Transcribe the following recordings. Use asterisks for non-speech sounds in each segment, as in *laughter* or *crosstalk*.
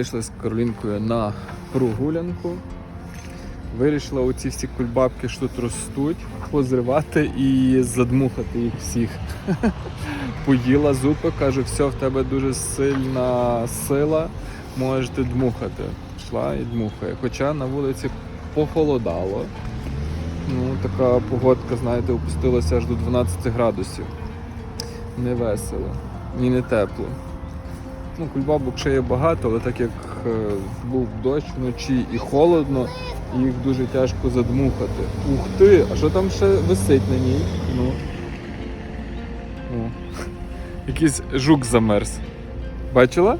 Вийшли з Каролінкою на прогулянку. Вирішила оці всі кульбабки, що тут ростуть, позривати і задмухати їх всіх. *laughs* Поїла зупи, каже, все, в тебе дуже сильна сила, можеш ти дмухати. Пішла і дмухає. Хоча на вулиці похолодало. Ну, така погодка, знаєте, опустилася аж до 12 градусів. Не весело, ні не тепло. Ну, кульбабок ще є багато, але так як е, був дощ вночі і холодно, їх дуже тяжко задмухати. Ух ти! А що там ще висить на ній? Ну. *laughs* Якийсь жук замерз. Бачила?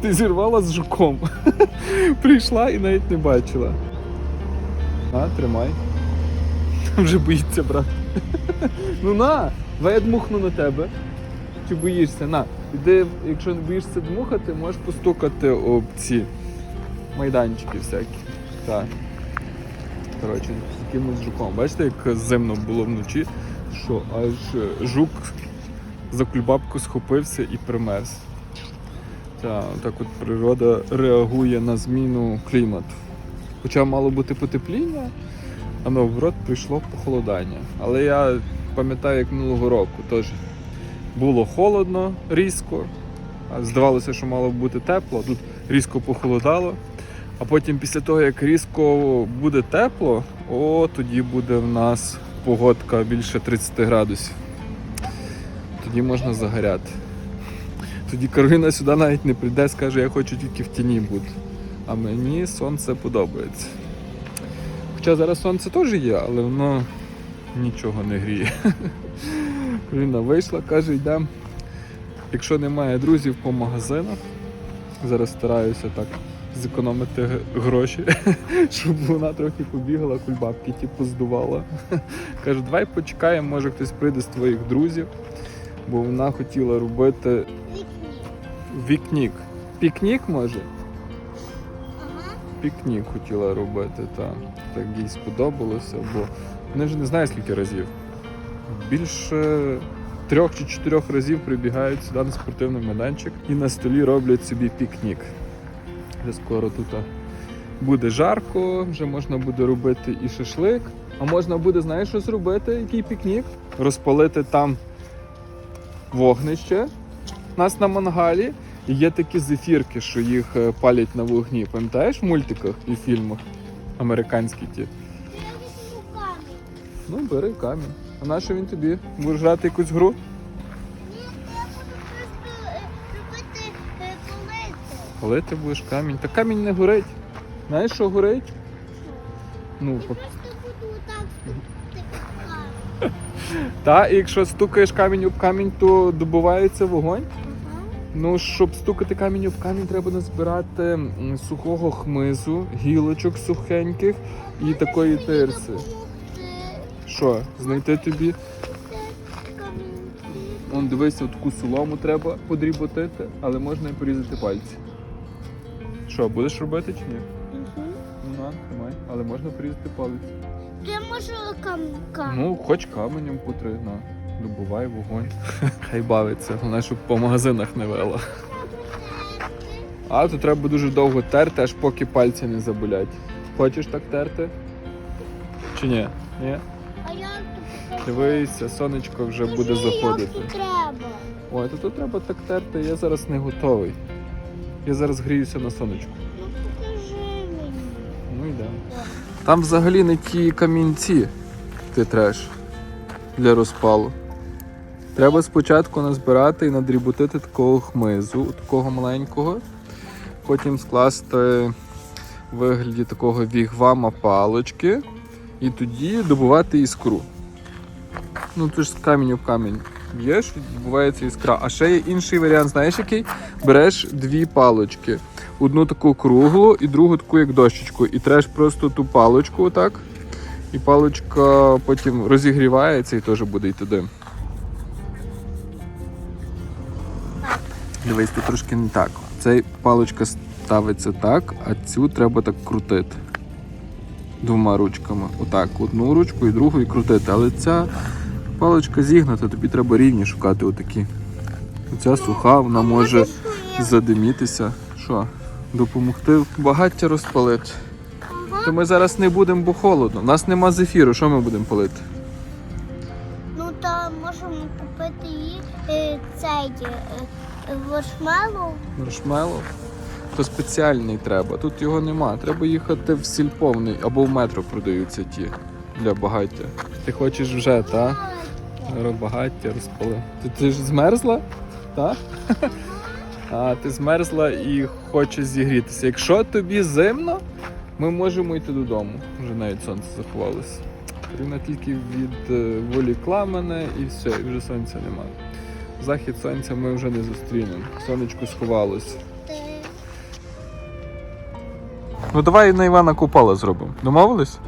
Ти зірвала з жуком. *laughs* Прийшла і навіть не бачила. На, тримай. Вже боїться брати. *laughs* ну на! Давай я дмухну на тебе. Чи боїшся? На, іди, якщо не боїшся дмухати, можеш постукати об ці майданчики всякі. Так. Коротше, з якимось жуком. Бачите, як зимно було вночі, що аж жук за кульбабку схопився і примерз. Так, так от природа реагує на зміну клімату. Хоча мало бути потепління, а наоборот прийшло похолодання. Але я пам'ятаю, як минулого року теж було холодно різко. Здавалося, що мало бути тепло, тут різко похолодало. А потім після того, як різко буде тепло, о, тоді буде в нас погодка більше 30 градусів. Тоді можна загоряти. Тоді Кароліна сюди навіть не прийде, скаже, я хочу тільки в тіні бути. А мені сонце подобається. Хоча зараз сонце теж є, але воно нічого не гріє. Кароліна вийшла, каже, йдемо. Якщо немає друзів по магазинах, зараз стараюся так зекономити гроші, *laughs* щоб вона трохи побігала, кульбабки ті поздувала. *laughs* Каже, давай почекаємо, може хтось прийде з твоїх друзів, бо вона хотіла робити вікнік. Пікнік може? Пікнік хотіла робити, так. Так їй сподобалося, бо вони вже не знаю скільки разів. Більше трьох чи чотирьох разів прибігають сюди на спортивний майданчик і на столі роблять собі пікнік. Вже скоро тут буде жарко, вже можна буде робити і шашлик. А можна буде, знаєш, що зробити? Який пікнік? Розпалити там вогнище у нас на мангалі. І є такі зефірки, що їх е, палять на вогні. Пам'ятаєш в мультиках і фільмах американські ті? Ну, бери камінь. А на що він тобі? Будеш грати якусь гру? Ні, я буду просто е, робити е. Коли ти будеш камінь? Та камінь не горить. Знаєш, що горить? Ну, Я по- просто буду так стукати камінь. та, і якщо стукаєш камінь об камінь, то добувається вогонь. Ага. Ну, щоб стукати камінь об камінь, треба назбирати м, сухого хмизу, гілочок сухеньких і такої тирси. Що, знайти тобі? Он дивися, таку солому треба подріботити, але можна і порізати пальці. Що, будеш робити чи ні? Мгм. Ну, на, тримай, але можна порізати палець. Я можу камінь. Ну, хоч каменем потри, на. Добувай вогонь. *laughs* Хай бавиться, головне, щоб по магазинах не вела. А то треба дуже довго терти, аж поки пальці не заболять. Хочеш так терти? Чи ні? Ні? Дивися, сонечко вже буде заходити. Треба? Ой, то тут треба так терти, я зараз не готовий. Я зараз гріюся на сонечку. Ну покажи мені. Ну йдемо. Там взагалі не ті камінці ти треш для розпалу. Треба спочатку назбирати і надріботити такого хмизу, такого маленького. Потім скласти в вигляді такого вігвама палочки і тоді добувати іскру. Ну ти ж камінь в камінь б'єш, відбувається іскра. А ще є інший варіант, знаєш який? Береш дві палочки. Одну таку круглу і другу таку як дощечку. І треш просто ту палочку отак. І палочка потім розігрівається і теж буде йти дим. Дивись, тут трошки не так. Цей палочка ставиться так, а цю треба так крутити. Двома ручками. Отак, одну ручку і другу і крутити. Але ця паличка зігнута, тобі треба рівні шукати отакі. Оця суха, вона може задимітися. Що? допомогти багаття розпалити. То ми зараз не будемо, бо холодно. У нас нема зефіру, що ми будемо палити? Ну то можемо купити її е, цей е, е, маршмеллоу. Маршмеллоу? То спеціальний треба. Тут його нема. Треба їхати в сільповний або в метро продаються ті для багаття. Ти хочеш вже, так? Багаття розпали. Ти, ти ж змерзла? Так? *laughs* А, ти змерзла і хочеш зігрітися. Якщо тобі зимно, ми можемо йти додому. Вже навіть сонце заховалося. Рівно тільки відволікла мене і все, і вже сонця немає. Захід сонця ми вже не зустрінемо. Сонечко сховалось. Ну давай на Івана Купала зробимо. Домовились?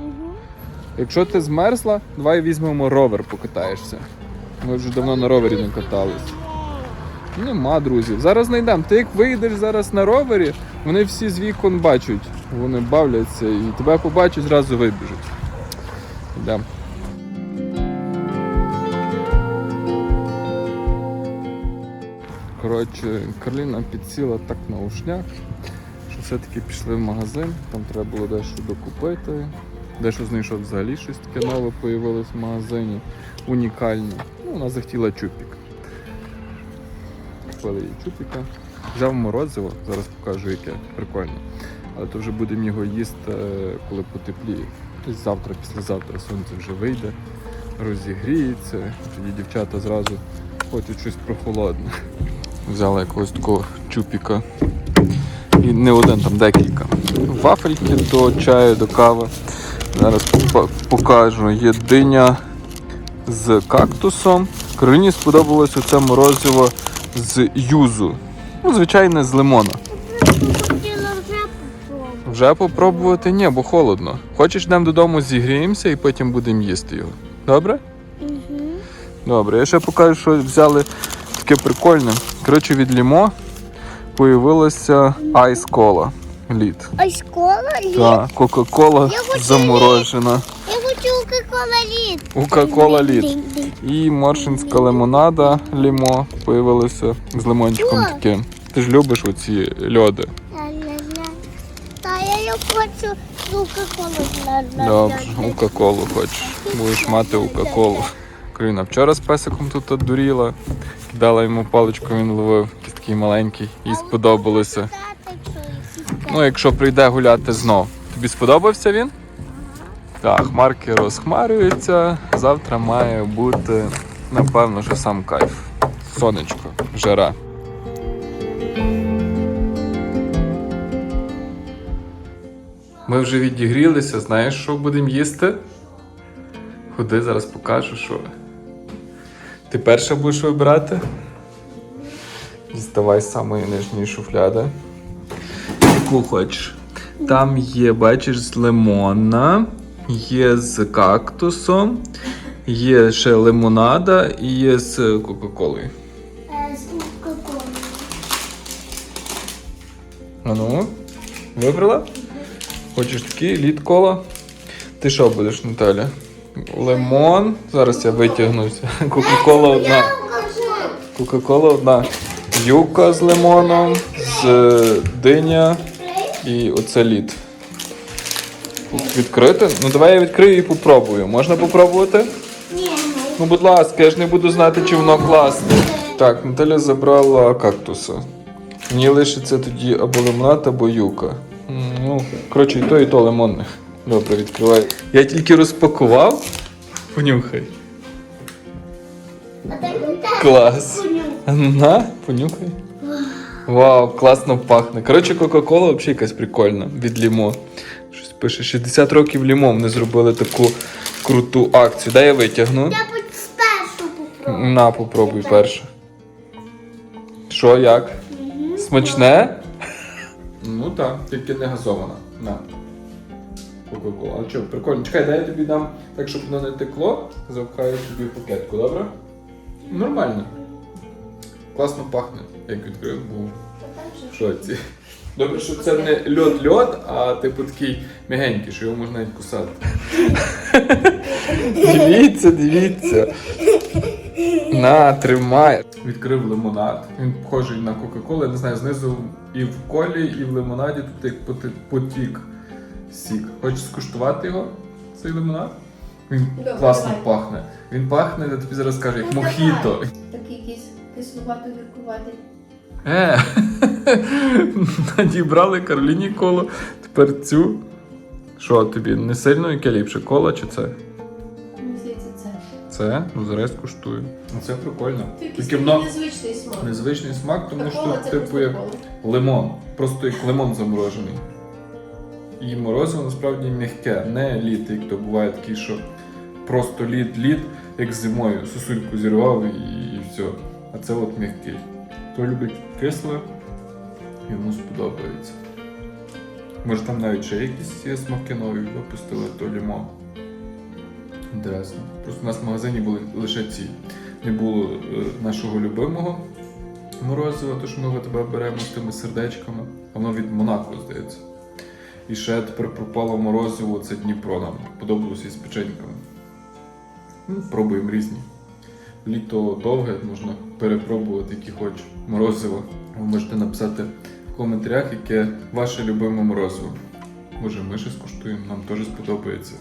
Якщо ти змерзла, давай візьмемо ровер, покатаєшся. Ми вже давно на ровері не катались. Нема друзів. Зараз знайдемо. Ти як вийдеш зараз на ровері, вони всі з вікон бачать. Вони бавляться і тебе побачать, зразу вибіжуть. Йдемо. Коротше, Карліна підсіла так на ушняк, що все-таки пішли в магазин, там треба було дещо докупити. Дещо знайшов взагалі щось таке нове появилось в магазині. Унікальне. Ну, вона захотіла чупік. Купили їй чупіка. Взяв морозиво, зараз покажу яке. Прикольне. Але то вже будемо його їсти, е, коли потепліє. Десь завтра, післязавтра сонце вже вийде, розігріється. Тоді дівчата зразу хочуть щось прохолодне. Взяла якогось такого чупіка. І не один, там декілька. Вафельки до чаю, до кави. Зараз покажу. Є диня з кактусом. Кароліні сподобалось оце морозиво з юзу. Ну, звичайне, з лимона. Вже попробувати. Ні, бо холодно. Хочеш, йдемо додому, зігріємося і потім будемо їсти його. Добре? Угу. Добре, я ще покажу, що взяли таке прикольне. Коротше, від лімо появилася айс кола. Лід. А школа літ? Так, Кока-кола Я хочу заморожена. Я хочу кока-кола літ. Кока-кола лід. І моршинська лимонада лімо появилося з лимончиком О! таким. Ти ж любиш оці льоди. Ля-ля-ля. Та я не хочу кока-колу. Добре, Кока-колу хочеш. Будеш мати Кока-колу. Карина вчора з песиком тут одуріла. Кидала йому паличку, він ловив. Якийсь такий маленький, їй сподобалося. Ну, якщо прийде гуляти знов. Тобі сподобався він? Так, хмарки розхмарюються. Завтра має бути, напевно, що сам кайф. Сонечко, жара. Ми вже відігрілися, знаєш, що будемо їсти? Ходи, зараз покажу, що. Ти перша будеш вибирати? Діставай з самої нижньої шуфляди. Яку хочеш. Там є, бачиш, з лимона, є з кактусом, є ще лимонада і є з Кока-Колою. Е, з кока-колою. А ну, вибрала? Хочеш такий лід кола? Ти що будеш, Наталя? Лимон. Зараз я витягнуся. Кока-кола одна. Кока-кола одна. Юка з лимоном, з диня і оце лід. Відкрити? Ну давай я відкрию і попробую. Можна попробувати? Ні, Ну, будь ласка, я ж не буду знати, чи воно класне. Так, Наталя забрала кактуса. Мені лишиться тоді або лимонад, або юка. Ну, коротше, і то, і то лимонних. Добре, відкривай. Я тільки розпакував. Понюхай. Клас. На, понюхай. Вау, класно пахне. Коротше, Кока-Кола взагалі якась прикольна від лімо. Щось пише 60 років лімом не зробили таку круту акцію. Дай я витягну. Я б спершу попробую. На, попробуй перше. Що, як? Смачне? Ну так, тільки не газована. На. Кока-кола. А що, прикольно. Чекай, дай я тобі дам так, щоб воно не текло. Запхаю тобі пакетку, добре? Нормально. Класно пахне, як відкрив, був в шоці. Добре, що це не льод-льод, а типу такий м'ягенький, що його можна навіть кусати. *laughs* дивіться, дивіться. На, тримай. Відкрив лимонад. Він похожий на Кока-Колу. Я не знаю, знизу і в колі, і в лимонаді тут як потік сік. Хочеш скуштувати його, цей лимонад? Він класно пахне. Він пахне, я тобі зараз скажу, як Ну, мохіто. Такий якийсь кислувато гіркуватий. Е, *laughs* надібрали Кароліні коло. Тепер цю. Що тобі, не сильно яке ліпше, кола чи це? Мені здається, це. Це? Ну зараз куштую. Ну це прикольно. Тільки воно незвичний смак. незвичний смак, тому Та що це типу просто як кола. лимон. Просто як лимон заморожений. І морозиво насправді м'яке, не лід, як то буває такий, що просто лід, лід, як зимою. Сосульку зірвав і, і все. А це от м'який. Хто любить кисле, йому сподобається. Може там навіть ще якісь є смаки нові випустили, то лімон. Інтересно. Просто у нас в магазині були лише ці. Не було е, нашого любимого морозива, то що ми тебе беремо з тими сердечками. Воно від Монако, здається. І ще тепер пропало морозиво, це Дніпро нам. Подобалося із печеньками. Ну, пробуємо різні. Літо довге, можна перепробувати, які хоч морозиво. Ви можете написати в коментарях, яке ваше любиме морозиво. Може, ми ще скуштуємо, нам теж сподобається.